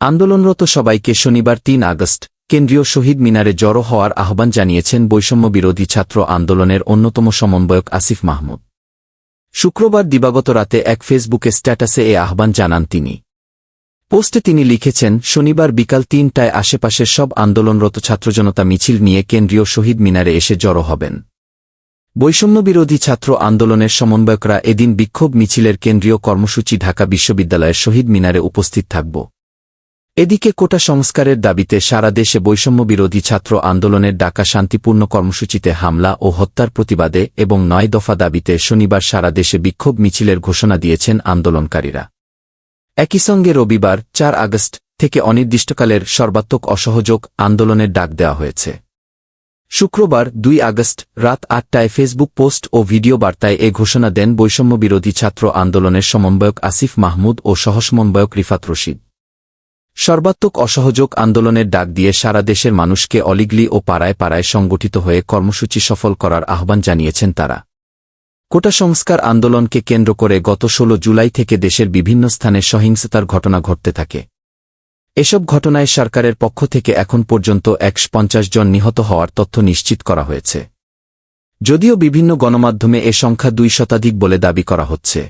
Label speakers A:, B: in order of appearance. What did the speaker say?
A: আন্দোলনরত সবাইকে শনিবার তিন আগস্ট কেন্দ্রীয় শহীদ মিনারে জড়ো হওয়ার আহ্বান জানিয়েছেন বৈষম্য বিরোধী ছাত্র আন্দোলনের অন্যতম সমন্বয়ক আসিফ মাহমুদ। শুক্রবার দিবাগত রাতে এক ফেসবুকে স্ট্যাটাসে এ আহ্বান জানান তিনি। পোস্টে তিনি লিখেছেন, শনিবার বিকাল তিনটায় আশেপাশের সব আন্দোলনরত ছাত্রজনতা মিছিল নিয়ে কেন্দ্রীয় শহীদ মিনারে এসে জড়ো হবেন। বৈষম্যবিরোধী ছাত্র আন্দোলনের সমন্বয়করা এদিন বিক্ষোভ মিছিলের কেন্দ্রীয় কর্মসূচি ঢাকা বিশ্ববিদ্যালয়ের শহীদ মিনারে উপস্থিত থাকব। এদিকে কোটা সংস্কারের দাবিতে সারা দেশে বৈষম্যবিরোধী ছাত্র আন্দোলনের ডাকা শান্তিপূর্ণ কর্মসূচিতে হামলা ও হত্যার প্রতিবাদে এবং নয় দফা দাবিতে শনিবার সারা দেশে বিক্ষোভ মিছিলের ঘোষণা দিয়েছেন আন্দোলনকারীরা। একই সঙ্গে রবিবার, চার আগস্ট থেকে অনির্দিষ্টকালের সর্বাত্মক অসহযোগ আন্দোলনের ডাক দেওয়া হয়েছে। শুক্রবার, দুই আগস্ট রাত আটটায় ফেসবুক পোস্ট ও ভিডিও বার্তায় এ ঘোষণা দেন বৈষম্যবিরোধী ছাত্র আন্দোলনের সমন্বয়ক আসিফ মাহমুদ ও সহসমন্বয়ক রিফাত রশিদ। সর্বাত্মক অসহযোগ আন্দোলনের ডাক দিয়ে সারা দেশের মানুষকে অলিগলি ও পাড়ায় পাড়ায় সংগঠিত হয়ে কর্মসূচি সফল করার আহ্বান জানিয়েছেন তারা। কোটা সংস্কার আন্দোলনকে কেন্দ্র করে গত ১৬ জুলাই থেকে দেশের বিভিন্ন স্থানে সহিংসতার ঘটনা ঘটতে থাকে। এসব ঘটনায় সরকারের পক্ষ থেকে এখন পর্যন্ত একশো পঞ্চাশ জন নিহত হওয়ার তথ্য নিশ্চিত করা হয়েছে। যদিও বিভিন্ন গণমাধ্যমে এ সংখ্যা দুই শতাধিক বলে দাবি করা হচ্ছে।